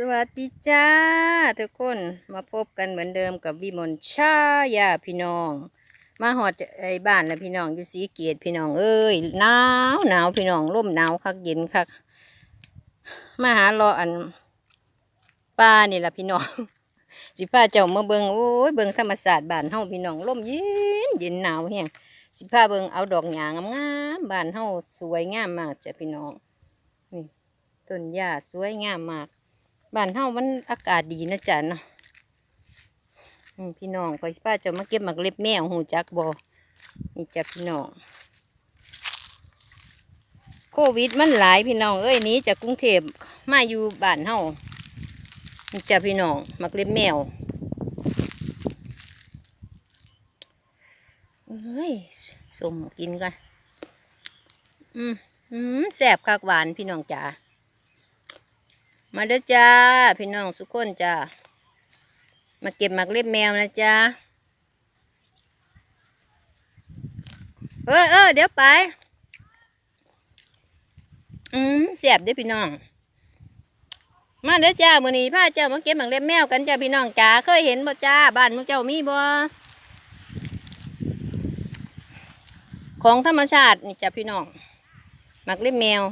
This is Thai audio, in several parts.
สวัสดีจ้าทุกคนมาพบกันเหมือนเดิมกับวิมลชายาพี่น้อง มาหอดไอ้บ้านแล้วพี่น้องอยู่สีเกียรติพี่น้องเอ้ยหนาวหนาวพี่น้องร่มหนาวคักเย็นคักมาหารออันป้านี่แหละพี่น้อง สิพาเจ้ามาเบิงโอ้ยเบิงธรรมศาสตร์บ้านเฮาพี่น้องร่มเย็นเย็นหนาวเฮียสิพาเบิงเอาดอกหญ้างงามบ้านเฮาสวยงามมากจ้ะพี่น้องนี่ต้นหญ้าสวยงามมาก บ้านเฮามันอากาศดีนะจ๊ะเนาะพี่น้องคอยป้าจะมาเก็บหมักเล็บแมวหูจักบอนี่จ้ะพี่น้อง โควิดมันหลายพี่น้อง เอ้ยนี้จากกรุงเทพมาอยู่บ้านเฮานี่จ้ะพี่น้องหมักเล็บแมวเอ้ยสมกินกัน อืมอืมแสบคักหวานพี่น้องจ๋า มาเด้อจ้า พี่น้องสุกคนจ้า มาเก็บหมักเล็บแมวนะจ้า เออเออเดี๋ยวไป อืมเสียบเด้อพี่น้อง มาเด้อจ้ามื้อนี้พาเจ้ามาเก็บหมักเล็บแมวกันจ้าพี่น้องจ้า เคยเห็นบ่จ้า บ้านมึงเจ้ามีบ่ของธรรมชาตินี่จ้าพี่น้องหมักเล็บแมว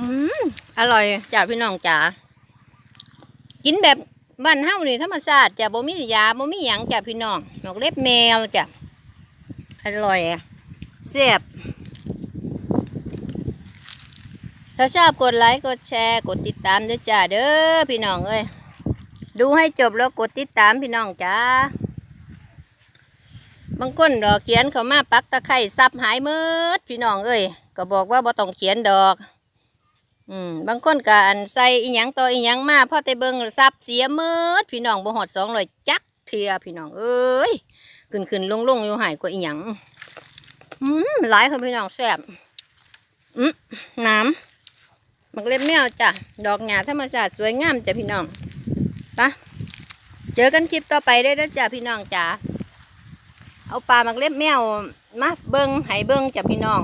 อืมอร่อยจ้าพี่น้องจ๋ากินแบบบ้านเฮานี่ธรรมชาติจ้ะบ่มียาบ่มีหยังจ้ะพี่น้องหมกเล็บแมวจ้ะอร่อยแซ่บถ้าชอบกดไลค์กดแชร์กดติดตามด้วยจ้าเด้อพี่น้องเอ้ยดูให้จบแล้วกดติดตามพี่น้องจ้าบางคนดอกเขียนเขามาปักตะไคร่ซับหายมืดพี่น้องเอ้ยก็บอกว่าบ่ต้องเขียนดอก อืมบางคนก็อันใส่อีหยังต่ออีหยังมาพอแต่เบิ่งซับเสียเมิดพี่น้องบ่ฮอดสองร้อยจักเทียพี่น้องเอ้ยขึ้นขึ้นลงลงอยู่หายกว่าอีหยังอืมหลายคนพี่น้องแซ่บอืมน้ำมักเล็บแมวจ้ะดอกหญ้าธรรมชาติสวยงามจ้ะพี่น้องปะเจอกันคลิปต่อไปได้แล้วจ้ะพี่น้องจ้ะเอาปลามักเล็บแมวมาเบิ่งให้เบิ่งจ้ะพี่น้อง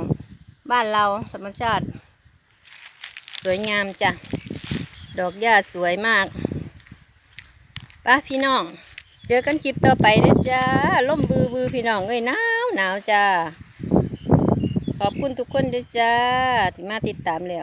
บ้านเราธรรมชาติ วยงามจ้ะ ดอกหญ้าสวยมากป้าพี่น้อง เจอกันคลิปต่อไปนะจ้าล่มบือบือพี่น้องเอ้ยหนาวหนาวจ้า ขอบคุณทุกคนด้วยจ้าที่มาติดตามแล้ว